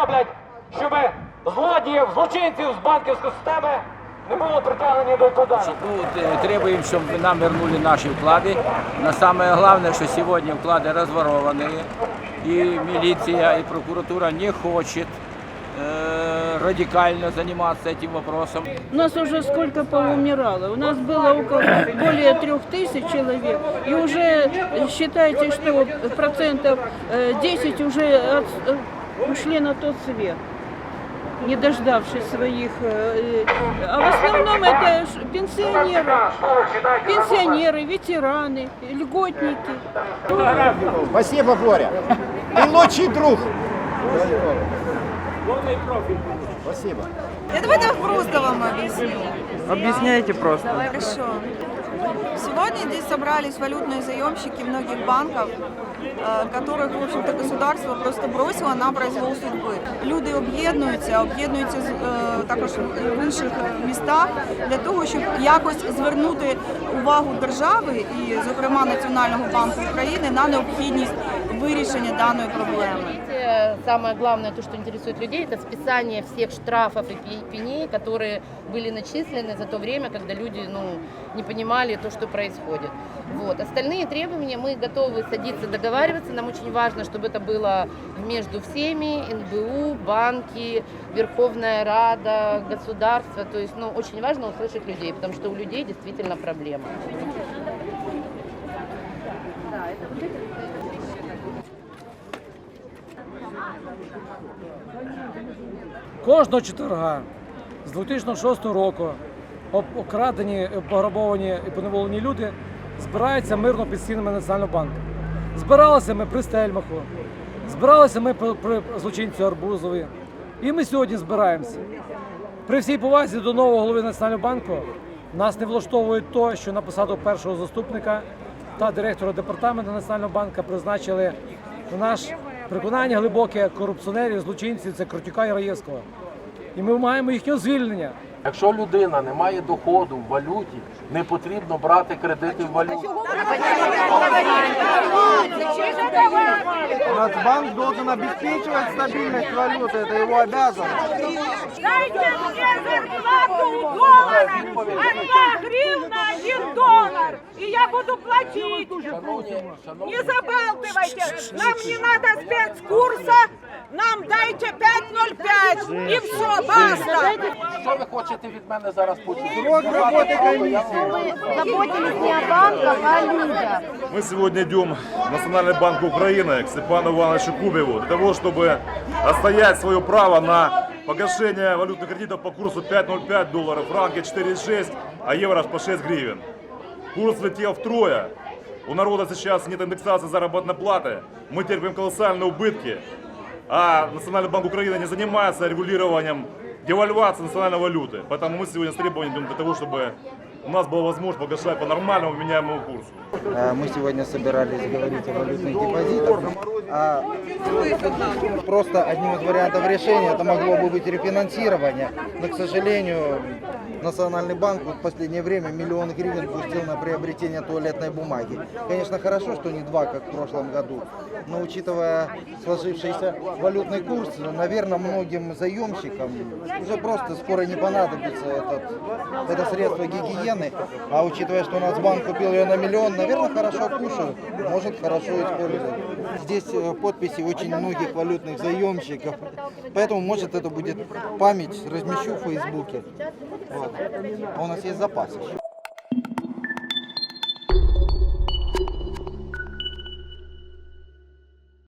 роблять, щоб злодіїв, злочинців з банківської системи не було притягнені до відповідальності. Ну, т- требуем, чтобы нам вернули наши вклады. Но самое главное, что сегодня вклады разворованные. И милиция, и прокуратура не хочет э, радикально заниматься этим вопросом. У нас уже сколько поумирало. У нас было около более трех тысяч человек. И уже э, считайте, что процентов э, 10 уже от- э, ушли на тот свет не дождавшись своих. э, э, А в основном это пенсионеры, пенсионеры, ветераны, льготники. Спасибо, Боря. Ты лучший друг. Спасибо. Я давайте просто вам объясню. Объясняйте просто. Хорошо. Сегодня здесь собрались валютные заемщики многих банков, э, которых, в общем-то, государство просто бросило на произвол судьби. Люди об'єднуються, об'єднуються з- е, також в інших е, містах для того, щоб якось звернути увагу держави і, зокрема, Національного банку України на необхідність вирішення даної проблеми. Самое главное, то, что интересует людей, это списание всех штрафов и пе- пеней, которые были начислены за то время, когда люди ну, не понимали то, что происходит. Вот. Остальные требования мы готовы садиться, договариваться. Нам очень важно, чтобы это было между всеми, НБУ, банки, Верховная Рада, государство. То есть ну, очень важно услышать людей, потому что у людей действительно проблема. Кожного четверга з 2006 року об- окрадені, пограбовані і поневолені люди збираються мирно під стінами Національного банку. Збиралися ми при Стельмаху, збиралися ми при злочинцю Арбузові. І ми сьогодні збираємося. При всій повазі до нового голови Національного банку нас не влаштовує то, що на посаду першого заступника та директора департаменту Національного банку призначили наш переконання глибоке корупціонерів, злочинців, це Крутюка і Раєвського. І ми маємо їхнє звільнення. Якщо людина не має доходу в валюті, не потрібно брати кредити в валюті. Нацбанк должен обеспечивать стабильность валюты, это его обязанность. Дайте мне зарплату в долларах! Одна гривна, один доллар! И я буду платить! Не забалтывайте! Нам не надо спецкурса! Нам дайте 5.05! И все, баста! Що ви хочете від мене зараз почути? Срок работы комиссии. Заботились не о банках, а о людях. Мы сегодня идем в Национальный банк Украины к Степану Ивановичу Кубеву для того, чтобы отстоять свое право на погашение валютных кредитов по курсу 5,05 долларов, франки 4,6, а евро по 6 гривен. Курс летел втрое. У народа сейчас нет индексации заработной платы. Мы терпим колоссальные убытки. А Национальный банк Украины не занимается регулированием девальвации национальной валюты. Поэтому мы сегодня с требованием идем для того, чтобы у нас была возможность погашать по нормальному меняемому курсу. Э, Мы сегодня собирались говорить о валютных депозитах. А просто одним из вариантов решения это могло бы быть рефинансирование. Но, к сожалению, Национальный банк вот в последнее время миллион гривен пустил на приобретение туалетной бумаги. Конечно, хорошо, что не два, как в прошлом году. Но учитывая сложившийся валютный курс, наверное, многим заемщикам уже просто скоро не понадобится этот, это средство гигиены. А учитывая, что Нацбанк купил ее на миллион, наверное, хорошо кушают, может хорошо использовать. Здесь э, подписи очень многих валютных заемщиков. Поэтому, может, это будет память, размещу в Фейсбуке. Вот. У нас есть запас еще.